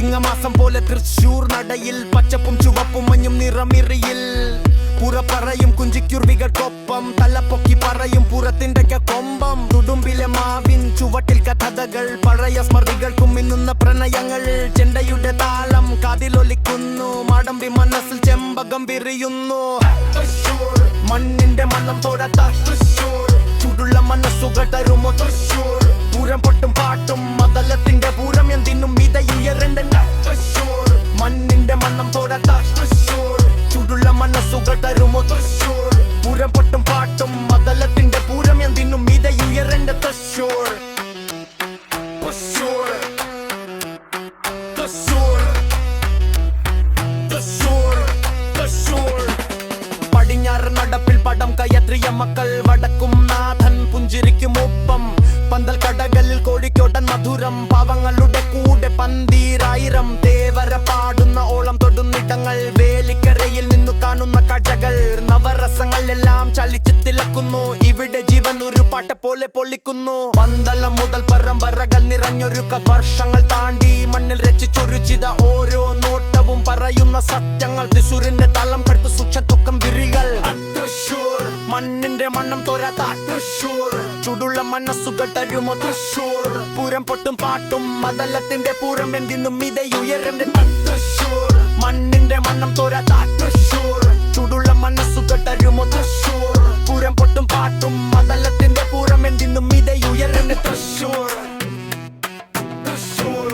ചിങ്ങമാസം പോലെ തൃശൂർ നടയിൽ പച്ചപ്പും ചുവപ്പും മഞ്ഞും നിറമിറിയിൽ. പുറ പറയും കുഞ്ചിക്കുർവികൾക്കൊപ്പം തലപ്പൊക്കി പറയും പുറത്തിന്റെ കൊമ്പം. തുടുമ്പിലെ മാവിൻ ചുവട്ടിൽ കഥകൾ പഴയ സ്മൃതികൾക്കും മിന്നുന്ന പ്രണയങ്ങൾ. ചെണ്ടയുടെ താളം കാതിലൊലിക്കുന്നു മാടമ്പി മനസ്സിൽ ചെമ്പകം വിറിയുന്നു മണ്ണിന്റെ മണ്ണം തോരാത്ത തൃശ്ശൂർ ചൂടുള്ള മനസ്സുകൾ തരുമോ തൃശ്ശൂർ. പൂരം പൊട്ടും പാട്ടും മതലത്തിന്റെ പൂരം എന്തിനും ഇതയുയരണ്ട തോരാത്ത തൃശ്ശൂർ. ചൂടുള്ള മനസ്സുകൾ തരുമോ തൃശ്ശൂർ? പൂരം പൊട്ടും പാട്ടും മതലത്തിന്റെ പൂരം എന്തിനും ഇതയുയരണ്ട തൃശ്ശൂർ. തൃശ്ശൂർ. തൃശ്ശൂർ. തൃശ്ശൂർ. തൃശ്ശൂർ. പടിഞ്ഞാറ് നടപ്പിൽ പടം കയற்றிയ മക്കൾ വടക്കും നാഥൻ പുഞ്ചിരിക്കും ഒപ്പം പന്തൽ കടകളിൽ കോഴിക്കോട്ടൻ മധുരം പാവങ്ങളുടെ കൂടെ പന്തീരായിരം വേലിക്കരയിൽ നിന്നു കാണുന്ന കാഴ്ചകൾ. നവരസങ്ങൾ എല്ലാം ചലിച്ചു തിളക്കുന്നു. ഇവിടെ ജീവൻ ഒരു പാട്ട പോലെ പൊള്ളിക്കുന്നു പന്തളം മുതൽ പരമ്പരകൾ നിറഞ്ഞൊരുക്ക വർഷങ്ങൾ താണ്ടി മണ്ണിൽ രചിച്ചൊരുചിത ഓരോ നോട്ടവും പറയുന്ന സത്യങ്ങൾ. തൃശൂരിന്റെ തളം കടുത്ത് സുക്ഷത്തുക്കം വിരികൾ. തൃശൂർ. മണ്ണിന്റെ മണ്ണം തോരാത്ത തൃശൂർ. ചുടുള്ള മനസ്സുകൾ തരുമോ തൃശൂർ. പൂരം പൊട്ടും പാട്ടും മതലത്തിന്റെ പൂരം എന്തിനും ഇതയുയരന്റെ ജനത തൃശൂർ ചൂടുള്ള മനസ്സു കെട്ടരുമോ പൂരം പൊട്ടും പാട്ടും മതലത്തിന്റെ പൂരം എന്തിന്നും ഇതയുയരണ തൃശൂർ തൃശൂർ